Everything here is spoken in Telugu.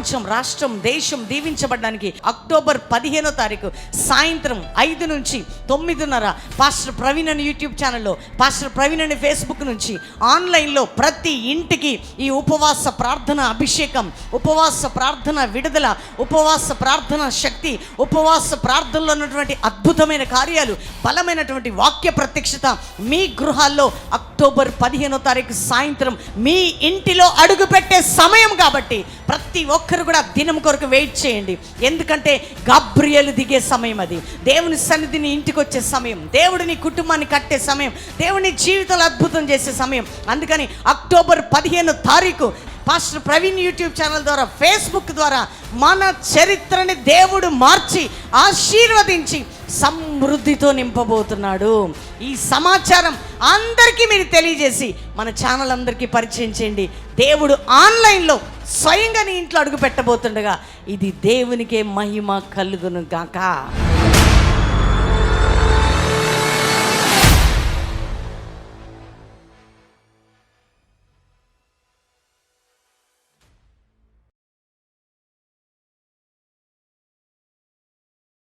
రాష్ట్రం రాష్ట్రం దేశం దీవించబడడానికి అక్టోబర్ పదిహేనో తారీఖు సాయంత్రం ఐదు నుంచి తొమ్మిదిన్నర పాస్టర్ ప్రవీణ్ అని యూట్యూబ్ ఛానల్లో పాస్టర్ ప్రవీణ్ అని ఫేస్బుక్ నుంచి ఆన్లైన్లో ప్రతి ఇంటికి ఈ ఉపవాస ప్రార్థన అభిషేకం ఉపవాస ప్రార్థన విడుదల ఉపవాస ప్రార్థన శక్తి ఉపవాస ప్రార్థనలో ఉన్నటువంటి అద్భుతమైన కార్యాలు బలమైనటువంటి వాక్య ప్రత్యక్షత మీ గృహాల్లో అక్టోబర్ పదిహేనో తారీఖు సాయంత్రం మీ ఇంటిలో అడుగుపెట్టే సమయం కాబట్టి ప్రతి ఒక్కరు కూడా దినం కొరకు వెయిట్ చేయండి. ఎందుకంటే గబ్రియలు దిగే సమయం అది. దేవుని సన్నిధిని ఇంటికి వచ్చే సమయం. దేవుడిని కుటుంబాన్ని కట్టే సమయం. దేవుని జీవితంలో అద్భుతం చేసే సమయం. అందుకని అక్టోబర్ పదిహేను తారీఖు పాస్టర్ ప్రవీణ్ యూట్యూబ్ ఛానల్ ద్వారా ఫేస్బుక్ ద్వారా మన చరిత్రని దేవుడు మార్చి ఆశీర్వదించి సమృద్ధితో నింపబోతున్నాడు. ఈ సమాచారం అందరికీ మీరు తెలియజేసి మన ఛానల్ అందరికీ పరిచయం చేయండి. దేవుడు ఆన్లైన్లో స్వయంగా నీ ఇంట్లో అడుగు పెట్టబోతుండగా ఇది దేవునికే మహిమ కలుగును గాక.